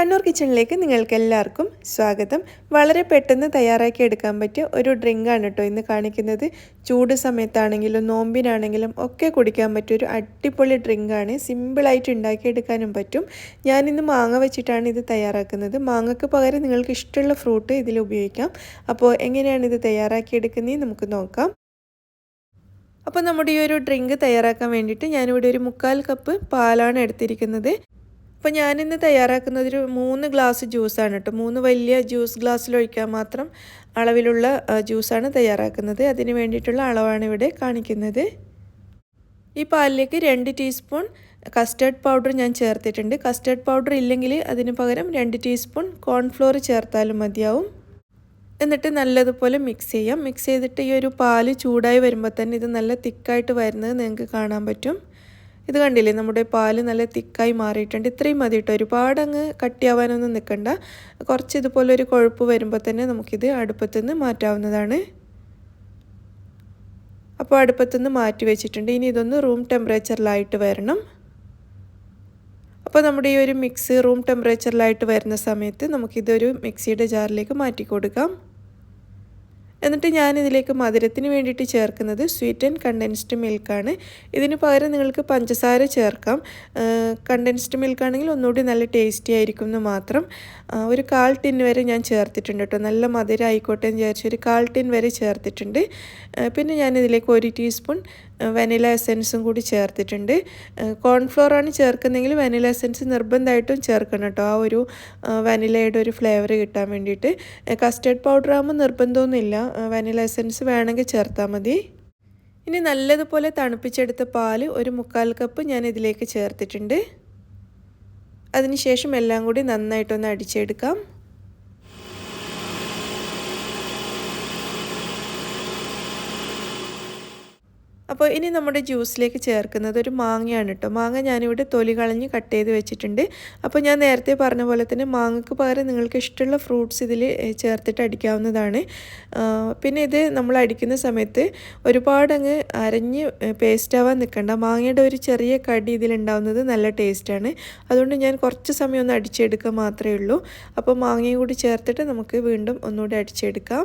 കണ്ണൂർ കിച്ചണിലേക്ക് നിങ്ങൾക്ക് എല്ലാവർക്കും സ്വാഗതം. വളരെ പെട്ടെന്ന് തയ്യാറാക്കി എടുക്കാൻ പറ്റിയ ഒരു ഡ്രിങ്കാണ് കേട്ടോ ഇന്ന് കാണിക്കുന്നത്. ചൂട് സമയത്താണെങ്കിലും നോമ്പിനാണെങ്കിലും ഒക്കെ കുടിക്കാൻ പറ്റിയ ഒരു അടിപൊളി ഡ്രിങ്കാണ്. സിമ്പിളായിട്ട് ഉണ്ടാക്കിയെടുക്കാനും പറ്റും. ഞാനിന്ന് മാങ്ങ വെച്ചിട്ടാണ് ഇത് തയ്യാറാക്കുന്നത്. മാങ്ങക്ക് പകരം നിങ്ങൾക്ക് ഇഷ്ടമുള്ള ഫ്രൂട്ട് ഇതിൽ ഉപയോഗിക്കാം. അപ്പോൾ എങ്ങനെയാണ് ഇത് തയ്യാറാക്കിയെടുക്കുന്നത് നമുക്ക് നോക്കാം. അപ്പോൾ നമ്മുടെ ഈ ഒരു ഡ്രിങ്ക് തയ്യാറാക്കാൻ വേണ്ടിയിട്ട് ഞാനിവിടെ ഒരു മുക്കാൽ കപ്പ് പാലാണ് എടുത്തിരിക്കുന്നത്. അപ്പോൾ ഞാനിന്ന് തയ്യാറാക്കുന്നത് ഒരു മൂന്ന് ഗ്ലാസ് ജ്യൂസാണ് കേട്ടോ. മൂന്ന് വലിയ ജ്യൂസ് ഗ്ലാസ്സിൽ ഒഴിക്കാൻ മാത്രം അളവിലുള്ള ജ്യൂസാണ് തയ്യാറാക്കുന്നത്. അതിന് വേണ്ടിയിട്ടുള്ള അളവാണ് ഇവിടെ കാണിക്കുന്നത്. ഈ പാലിലേക്ക് രണ്ട് ടീസ്പൂൺ കസ്റ്റേർഡ് പൗഡർ ഞാൻ ചേർത്തിട്ടുണ്ട്. കസ്റ്റേർഡ് പൗഡർ ഇല്ലെങ്കിൽ അതിന് പകരം രണ്ട് ടീസ്പൂൺ കോൺഫ്ലോർ ചേർത്താലും മതിയാവും. എന്നിട്ട് നല്ലതുപോലെ മിക്സ് ചെയ്യാം. മിക്സ് ചെയ്തിട്ട് ഈ ഒരു പാൽ ചൂടായി വരുമ്പോൾ തന്നെ ഇത് നല്ല തിക്കായിട്ട് വരുന്നത് നിങ്ങൾക്ക് കാണാൻ പറ്റും. ഇത് കണ്ടില്ലേ? നമ്മുടെ പാൽ നല്ല തിക്കായി മാറിയിട്ടുണ്ട്. ഇത്രയും മതി കേട്ടോ ഒരുപാട് അങ്ങ് കട്ടിയാവാനൊന്നും നിൽക്കണ്ട കുറച്ച് ഇതുപോലെ ഒരു കൊഴുപ്പ് വരുമ്പോൾ തന്നെ നമുക്കിത് അടുപ്പത്തുനിന്ന് മാറ്റാവുന്നതാണ്. അപ്പോൾ അടുപ്പത്തുനിന്ന് മാറ്റി വെച്ചിട്ടുണ്ട്. ഇനി ഇതൊന്ന് റൂം ടെമ്പറേച്ചറിലായിട്ട് വരണം. അപ്പോൾ നമ്മുടെ ഈ ഒരു മിക്സ് റൂം ടെമ്പറേച്ചറിലായിട്ട് വരുന്ന സമയത്ത് നമുക്കിതൊരു മിക്സിയുടെ ജാറിലേക്ക് മാറ്റി കൊടുക്കാം എന്നിട്ട് ഞാനിതിലേക്ക് മധുരത്തിന് വേണ്ടിയിട്ട് ചേർക്കുന്നത് സ്വീറ്റ് ആൻഡ് കണ്ടൻസ്ഡ് മിൽക്കാണ് ഇതിന് പകരം നിങ്ങൾക്ക് പഞ്ചസാര ചേർക്കാം. കണ്ടൻസ്ഡ് മിൽക്കാണെങ്കിൽ ഒന്നുകൂടി നല്ല ടേസ്റ്റി ആയിരിക്കും എന്ന് മാത്രം. ഒരു കാൽ ടിൻ വരെ ഞാൻ ചേർത്തിട്ടുണ്ട് കേട്ടോ. നല്ല മധുരം ആയിക്കോട്ടെ എന്ന് വിചാരിച്ച് ഒരു കാൽ ടിൻ വരെ ചേർത്തിട്ടുണ്ട്. പിന്നെ ഞാനിതിലേക്ക് ഒരു ടീസ്പൂൺ വനില എസെൻസും കൂടി ചേർത്തിട്ടുണ്ട്. കോൺഫ്ലോർ ആണ് ചേർക്കുന്നതെങ്കിൽ വനില എസെൻസ് നിർബന്ധമായിട്ടും ചേർക്കണം കേട്ടോ. ആ ഒരു വനിലയുടെ ഒരു ഫ്ലേവർ കിട്ടാൻ വേണ്ടിയിട്ട്. കസ്റ്റേർഡ് പൗഡർ ആകുമ്പോൾ നിർബന്ധമൊന്നുമില്ല. വനില എസെൻസ് വേണമെങ്കിൽ ചേർത്താൽ മതി. ഇനി നല്ലതുപോലെ തണുപ്പിച്ചെടുത്ത പാൽ ഒരു മുക്കാൽ കപ്പ് ഞാൻ ഇതിലേക്ക് ചേർത്തിട്ടുണ്ട്. അതിനുശേഷം എല്ലാം കൂടി നന്നായിട്ടൊന്ന് അടിച്ചെടുക്കാം. അപ്പോൾ ഇനി നമ്മുടെ ജ്യൂസിലേക്ക് ചേർക്കുന്നത് ഒരു മാങ്ങയാണ് കേട്ടോ. മാങ്ങ ഞാനിവിടെ തൊലി കളഞ്ഞ് കട്ട് ചെയ്ത് വെച്ചിട്ടുണ്ട്. അപ്പോൾ ഞാൻ നേരത്തെ പറഞ്ഞ പോലെ തന്നെ മാങ്ങക്ക് പകരം നിങ്ങൾക്ക് ഇഷ്ടമുള്ള ഫ്രൂട്ട്സ് ഇതിൽ ചേർത്തിട്ട് അടിക്കാവുന്നതാണ്. പിന്നെ ഇത് നമ്മൾ അടിക്കുന്ന സമയത്ത് ഒരുപാട് അങ്ങ് അരഞ്ഞ് പേസ്റ്റ് ആവാൻ നിൽക്കണ്ട. മാങ്ങയുടെ ഒരു ചെറിയ കടി ഇതിലുണ്ടാവുന്നത് നല്ല ടേസ്റ്റാണ് അതുകൊണ്ട് ഞാൻ കുറച്ച് സമയം ഒന്ന് അടിച്ചെടുക്കുക മാത്രമേ ഉള്ളൂ. അപ്പോൾ മാങ്ങയും കൂടി ചേർത്തിട്ട് നമുക്ക് വീണ്ടും ഒന്നുകൂടി അടിച്ചെടുക്കാം.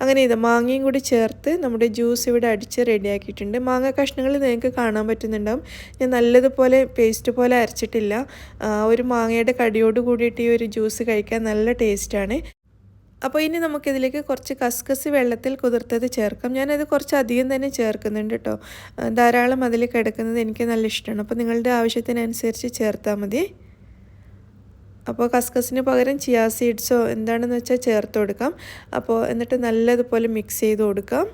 അങ്ങനെ ഇത് മാങ്ങയും കൂടി ചേർത്ത് നമ്മുടെ ജ്യൂസ് ഇവിടെ അടിച്ച് റെഡിയാക്കിയിട്ടുണ്ട്. മാങ്ങ കഷ്ണങ്ങൾ നിങ്ങൾക്ക് കാണാൻ പറ്റുന്നുണ്ടാവും. ഞാൻ നല്ലതുപോലെ പേസ്റ്റ് പോലെ അരച്ചിട്ടില്ല. ഒരു മാങ്ങയുടെ കടിയോട് കൂടിയിട്ട് ഈ ഒരു ജ്യൂസ് കഴിക്കാൻ നല്ല ടേസ്റ്റാണ്. അപ്പോൾ ഇനി നമുക്കിതിലേക്ക് കുറച്ച് കസ്കസ് വെള്ളത്തിൽ കുതിർത്തത് ചേർക്കാം. ഞാനത് കുറച്ച് അധികം തന്നെ ചേർക്കുന്നുണ്ട് കേട്ടോ. ധാരാളം അതിൽ കിടക്കുന്നത് എനിക്ക് നല്ല ഇഷ്ടമാണ്. അപ്പോൾ നിങ്ങളുടെ ആവശ്യത്തിനനുസരിച്ച് ചേർത്താൽ മതി. അപ്പോൾ കസ്കസിന് പകരം ചിയാ സീഡ്സോ എന്താണെന്ന് വെച്ചാൽ ചേർത്ത് കൊടുക്കാം. അപ്പോൾ എന്നിട്ട് നല്ലതുപോലെ മിക്സ് ചെയ്ത് കൊടുക്കാം.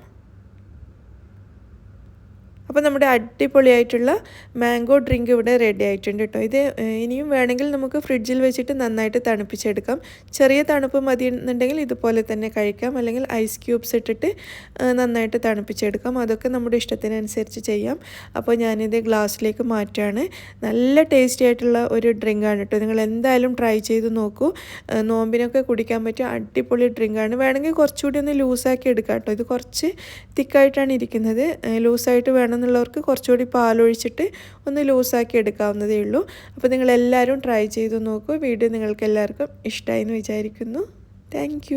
അപ്പോൾ നമ്മുടെ അടിപൊളിയായിട്ടുള്ള മാംഗോ ഡ്രിങ്ക് ഇവിടെ റെഡി ആയിട്ടുണ്ട് കേട്ടോ ഇത് ഇനിയും വേണമെങ്കിൽ നമുക്ക് ഫ്രിഡ്ജിൽ വെച്ചിട്ട് നന്നായിട്ട് തണുപ്പിച്ചെടുക്കാം. ചെറിയ തണുപ്പ് മതി എന്നുണ്ടെങ്കിൽ ഇതുപോലെ തന്നെ കഴിക്കാം. അല്ലെങ്കിൽ ഐസ് ക്യൂബ്സ് ഇട്ടിട്ട് നന്നായിട്ട് തണുപ്പിച്ചെടുക്കാം. അതൊക്കെ നമ്മുടെ ഇഷ്ടത്തിനനുസരിച്ച് ചെയ്യാം. അപ്പോൾ ഞാനിത് ഗ്ലാസ്സിലേക്ക് മാറ്റുകയാണ്. നല്ല ടേസ്റ്റി ആയിട്ടുള്ള ഒരു ഡ്രിങ്കാണ് കേട്ടോ നിങ്ങൾ എന്തായാലും ട്രൈ ചെയ്ത് നോക്കൂ. നോമ്പിനൊക്കെ കുടിക്കാൻ പറ്റിയ അടിപൊളി ഡ്രിങ്കാണ് വേണമെങ്കിൽ കുറച്ചുകൂടി ഒന്ന് ലൂസാക്കി എടുക്കാം കേട്ടോ ഇത് കുറച്ച് തിക്കായിട്ടാണ് ഇരിക്കുന്നത്. ലൂസായിട്ട് വേണം എന്നുള്ളവർക്ക് കുറച്ചുകൂടി പാലൊഴിച്ചിട്ട് ഒന്ന് ലൂസാക്കി എടുക്കാവുന്നതേ ഉള്ളൂ. അപ്പോൾ നിങ്ങളെല്ലാവരും ട്രൈ ചെയ്ത് നോക്കൂ. വീഡിയോ നിങ്ങൾക്ക് എല്ലാവർക്കും ഇഷ്ടമായി എന്ന് വിചാരിക്കുന്നു. താങ്ക്